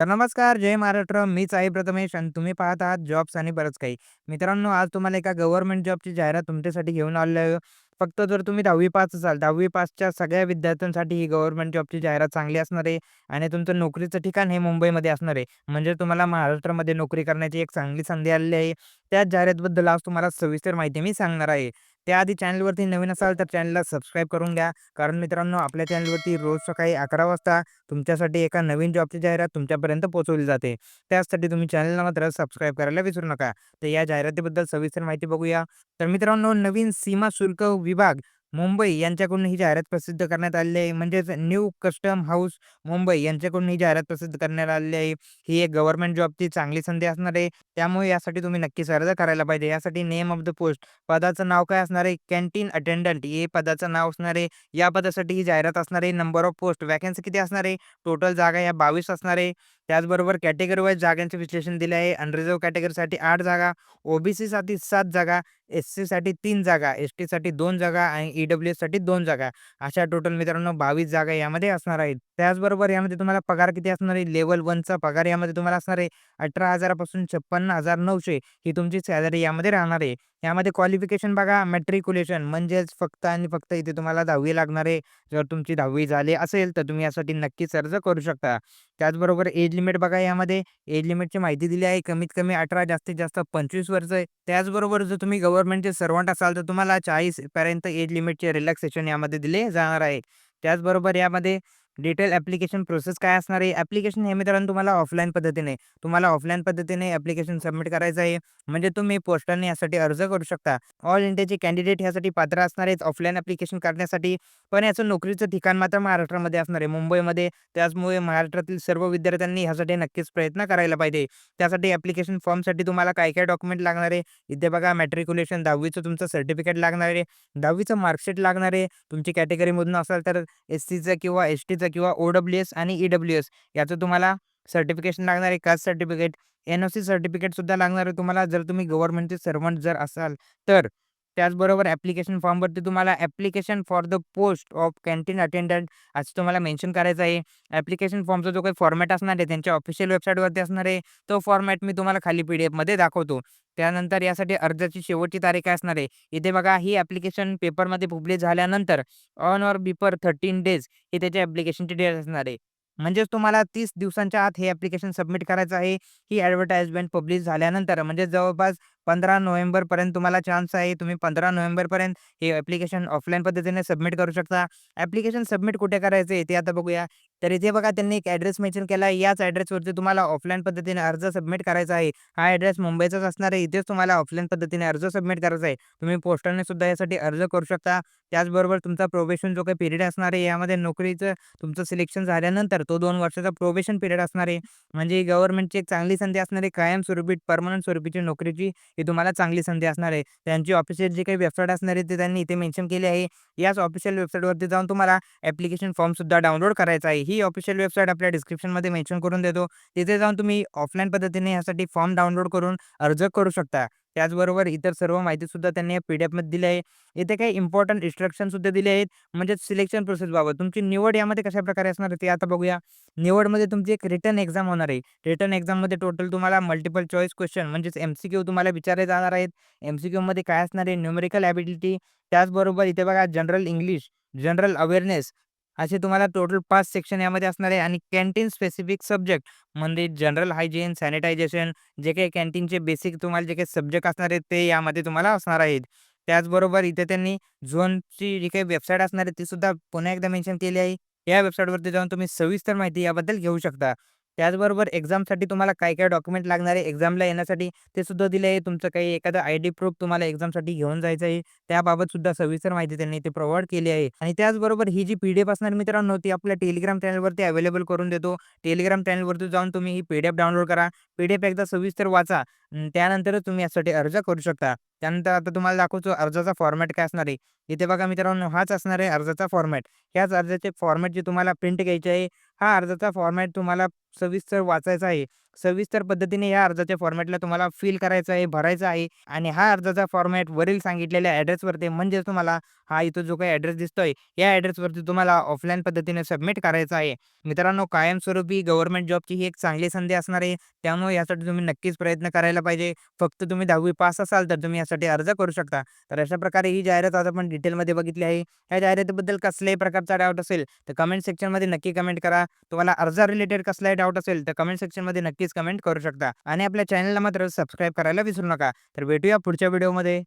तर नमस्कार, जय महाराष्ट्र. मीच साई प्रथमेश आणि तुम्ही पाहत आहात जॉब्स आणि बरंच काही. मित्रांनो, आज तुम्हाला एका गव्हर्नमेंट जॉबची जाहिरात तुमच्यासाठी घेऊन आलेलो आहे. फक्त जर तुम्ही 10वी पास असाल, 10वी पासच्या सगळ्या विद्यार्थ्यांसाठी ही गव्हर्नमेंट जॉबची जाहिरात चांगली असणार आहे आणि तुमचं नोकरीचं ठिकाण हे मुंबईमध्ये असणार आहे. म्हणजे तुम्हाला महाराष्ट्रामध्ये नोकरी करण्याची एक चांगली संधी आलेली आहे. त्याच जाहिरातीबद्दल आज तुम्हाला सविस्तर माहिती मी सांगणार आहे. त्याआधी चॅनलवरती नवीन असाल तर चॅनलला सबस्क्राईब करून घ्या. कारण मित्रांनो, आपल्या चॅनलवरती रोज सकाळी 11 वाजता तुमच्यासाठी एका नवीन जॉबची जाहिरात तुमच्यापर्यंत पोहोचवली जाते. त्याचसाठी तुम्ही चॅनलला मात्र सबस्क्राईब करायला विसरू नका. तर या जाहिरातीबद्दल सविस्तर माहिती बघूया. तर मित्रांनो, नवीन सीमा शुल्क विभाग मुंबई यांच्याकडून ही जाहिरात प्रसिद्ध करण्यात आलेली आहे. म्हणजेच न्यू कस्टम हाऊस मुंबई यांच्याकडून ही जाहिरात प्रसिद्ध करण्यात आलेली आहे. ही एक गव्हर्नमेंट जॉबची चांगली संधी असणार आहे. त्यामुळे यासाठी तुम्ही नक्कीच अर्ज करायला पाहिजे. यासाठी नेम ऑफ द पोस्ट पदाचं नाव काय असणार आहे? कॅन्टीन अटेंडंट हे पदाचं नाव असणार आहे. या पदासाठी ही जाहिरात असणार आहे. नंबर ऑफ पोस्ट वॅकन्सी किती असणार आहे? टोटल जागा या 22 असणार आहे. त्याचबरोबर कॅटेगरी वाईज जागांचे विश्लेषण दिले आहे. अनरिझर्व कॅटेगरीसाठी आठ जागा, ओबीसीसाठी सात जागा, एस-सीसाठी तीन जागा, एस-टीसाठी दोन जागा आणि ई-डब्ल्यू-एससाठी दोन जागा. अशा टोटल मित्रांनो 22 जागा यामध्ये असणार आहेत. त्याचबरोबर यामध्ये तुम्हाला पगार किती असणार आहे? लेवल वनचा पगार यामध्ये तुम्हाला असणार आहे अठरा हजारापासून छप्पन्न हजार नऊशे ही तुमची सॅलरी यामध्ये राहणार आहे. यामध्ये क्वालिफिकेशन बघा मॅट्रिक्युलेशन म्हणजेच फक्त आणि फक्त इथे तुम्हाला 10वी लागणार आहे. जर तुमची 10वी झाली असेल तर तुम्ही यासाठी नक्कीच अर्ज करू शकता. त्याचबरोबर एज लिमिट बघा यामध्ये एज लिमिटची माहिती दिली आहे. कमीत कमी 18 जास्तीत जास्त 25 वर्ष आहे. त्याचबरोबर जर तुम्ही गव्हर्नमेंटचे सर्वंट असाल तर तुम्हाला चाळीसपर्यंत एज लिमिटचे रिलॅक्सेशन यामध्ये दिले जाणार आहे. त्याचबरोबर यामध्ये डिटेल ॲप्लिकेशन प्रोसेस काय असणार आहे? ॲप्लिकेशन हे मित्रांनो तुम्हाला ऑफलाईन पद्धतीने तुम्हाला ऑफलाईन पद्धतीने ॲप्लिकेशन सबमिट करायचं आहे. म्हणजे तुम्ही पोस्टाने यासाठी अर्ज करू शकता. ऑल इंडियाचे कॅन्डिडेट ह्यासाठी पात्र असणार आहेत ऑफलाईन ॲप्लिकेशन करण्यासाठी. पण याचं नोकरीचं ठिकाण मात्र महाराष्ट्रामध्ये असणार आहे, मुंबईमध्ये. त्याचमुळे महाराष्ट्रातील सर्व विद्यार्थ्यांनी ह्यासाठी नक्कीच प्रयत्न करायला पाहिजे. त्यासाठी ॲप्लिकेशन फॉर्मसाठी तुम्हाला काय-काय डॉक्युमेंट लागणार आहे? इथे बघा मॅट्रिक्युलेशन 10वीचं तुमचं सर्टिफिकेट लागणार आहे. 10वीचं मार्कशीट लागणार आहे. तुमची कॅटेगरीमधून असाल तर एस-सीचं किंवा एस-टीचं किंवा ओ-डब्ल्यू-एस आणि ई-डब्ल्यू-एस याचं तुम्हाला सर्टिफिकेशन लागणार आहे. कास्ट सर्टिफिकेट, एन-ओ-सी सर्टिफिकेटसुद्धा लागणार आहे तुम्हाला जर तुम्ही गव्हर्नमेंटचे सर्वंट जर असाल तर. त्याचबरोबर ॲप्लिकेशन फॉर्मवरती तुम्हाला application for the post of canteen attendant असं तुम्हाला मेन्शन करायचं आहे. ॲप्लिकेशन फॉर्मचा जो काही फॉर्मॅट असणार आहे त्यांच्या ऑफिशियल वेबसाईटवरती असणार आहे. तो फॉर्मॅट मी तुम्हाला खाली पी-डी-एफमध्ये दाखवतो. त्यानंतर यासाठी अर्जाची शेवटची तारीख काय असणार आहे? इथे बघा ही ॲप्लिकेशन पेपरमध्ये पब्लिश झाल्यानंतर ऑन ऑर बिफोर 13 डेज ही त्याच्या ॲप्लिकेशनची डेट असणार आहे. म्हणजेच तुम्हाला तीस दिवसांच्या आत हे ॲप्लिकेशन सबमिट करायचं आहे. ही ॲडव्हर्टाइजमेंट पब्लिश झाल्यानंतर म्हणजे जवळपास 15 नोव्हेंबरपर्यंत तुम्हाला चान्स आहे. तुम्ही 15 नोव्हेंबरपर्यंत हे ॲप्लिकेशन ऑफलाईन पद्धतीने सबमिट करू शकता. ॲप्लिकेशन सबमिट कुठे करायचं आहे ते आता बघूया. तर इथे बघा त्यांनी एक ॲड्रेस मेन्शन केला आहे. याच ॲड्रेसवरती तुम्हाला ऑफलाईन पद्धतीने अर्ज सबमिट करायचा आहे. हा ॲड्रेस मुंबईचाच असणार आहे. इथेच तुम्हाला ऑफलाईन पद्धतीने अर्ज सबमिट करायचा आहे. तुम्ही पोस्टाने सुद्धा यासाठी अर्ज करू शकता. त्याचबरोबर तुमचा प्रोबेशन जो काही पिरियड असणार आहे यामध्ये नोकरीचं तुमचं सिलेक्शन झाल्यानंतर तो दोन वर्षाचा प्रोबेशन पिरियड असणार आहे. म्हणजे गव्हर्नमेंटची एक चांगली संधी असणारी कायम कायमस्वरूपी परमनंट स्वरूपीची नोकरीची ही तुम्हाला चांगली संधी असणार आहे. त्यांची ऑफिशियल जी काही वेबसाईट असणार आहे ते त्यांनी इथे मेन्शन केली आहे. याच ऑफिशियल वेबसाईटवरती जाऊन तुम्हाला ॲप्लिकेशन फॉर्मसुद्धा डाउनलोड करायचा आहे. ही ऑफिशियल वेबसाईट आपल्या डिस्क्रिप्शनमध्ये मेन्शन करून देतो. तिथे जाऊन तुम्ही ऑफलाईन पद्धतीने यासाठी फॉर्म डाउनलोड करून अर्ज करू शकता. त्याचबरोबर इतर सर्व माहितीसुद्धा त्यांनी पी-डी-एफमध्ये दिली आहे. इथे काही इम्पोर्टंट इन्स्ट्रक्शनसुद्धा दिले आहेत. म्हणजेच सिलेक्शन प्रोसेसबाबत तुमची निवड यामध्ये कशा प्रकारे असणार आहे ते आता बघूया. निवडमध्ये तुमची एक रिटर्न एक्झाम होणार आहे. रिटर्न एक्झाममध्ये टोटल तुम्हाला मल्टिपल चॉईस क्वेश्चन म्हणजेच एम-सी-क्यू तुम्हाला विचारले जाणार आहेत. एम-सी-क्यूमध्ये काय असणार आहे? न्यूमेरिकल ॲबिलिटी त्याचबरोबर इथे बघा जनरल इंग्लिश, जनरल अवेअरनेस असे तुम्हाला टोटल पाच सेक्शन यामध्ये असणार आहे आणि कॅन्टीन स्पेसिफिक सब्जेक्ट म्हणजे जनरल हायजीन, सॅनिटायझेशन जे काही कॅन्टीनचे बेसिक तुम्हाला जे काही सब्जेक्ट असणार आहेत ते यामध्ये तुम्हाला असणार आहेत. त्याचबरोबर इथे त्यांनी झोनची जी काही वेबसाईट असणार आहे ती सुद्धा पुन्हा एकदा मेन्शन केली आहे. या वेबसाईटवरती जाऊन तुम्ही सविस्तर माहिती याबद्दल घेऊ शकता. त्याचबरोबर एक्झामसाठी तुम्हाला काय-काय डॉक्युमेंट लागणार आहे एक्झामला येण्यासाठी ते सुद्धा दिले आहे. तुमचं काही एखादं आय डी प्रूफ तुम्हाला एक्झामसाठी घेऊन जायचं आहे. त्याबाबत सुद्धा सविस्तर माहिती त्यांनी ते प्रोव्हाइड केली आहे. आणि त्याचबरोबर ही जी पी-डी-एफ असणार मित्रांनो ती आपल्या टेलिग्राम चॅनलवरती अवेलेबल करून देतो. टेलिग्राम चॅनलवरती जाऊन तुम्ही ही पी-डी-एफ डाउनलोड करा. पी-डी-एफ एकदा सविस्तर वाचा. त्यानंतरच तुम्ही यासाठी अर्ज करू शकता. त्यानंतर आता तुम्हाला दाखवतो अर्जाचा फॉर्मॅट काय असणार आहे. इथे बघा मित्रांनो हाच असणार आहे अर्जाचा फॉर्मॅट. ह्याच अर्जाचे फॉर्मॅटची तुम्हाला प्रिंट घ्यायची आहे. हा अर्जाचा फॉर्मॅट तुम्हाला सविस्तर वाचायचा आहे. सविस्तर पद्धतीने या अर्जाच्या फॉर्मॅटला तुम्हाला फिल करायचं आहे, भरायचं आहे आणि हा अर्जाचा फॉर्मॅट वरील सांगितलेल्या ॲड्रेसवरती म्हणजेच तुम्हाला हा इथं जो काही ॲड्रेस दिसतोय, या ॲड्रेसवरती तुम्हाला ऑफलाईन पद्धतीने सबमिट करायचा आहे. मित्रांनो, कायमस्वरूपी गव्हर्नमेंट जॉबची ही एक चांगली संधी असणार आहे. त्यामुळे यासाठी तुम्ही नक्कीच प्रयत्न करायला पाहिजे. फक्त तुम्ही 10वी पास असाल तर तुम्ही यासाठी अर्ज करू शकता. तर अशा प्रकारे ही जाहिरात आज आपण डिटेलमध्ये बघितली आहे. या जाहिरातीबद्दल कसल्याही प्रकारचा डाऊट असेल तर कमेंट सेक्शनमध्ये नक्की कमेंट करा. तुम्हाला अर्जा रिलेटेड कसलाही डाऊट असेल तर कमेंट सेक्शनमध्ये नक्की नक्कीच कमेंट करू शकता आणि आपल्या चॅनलला मात्र सबस्क्राईब करायला विसरू नका. तर भेटूया पुढच्या व्हिडिओमध्ये.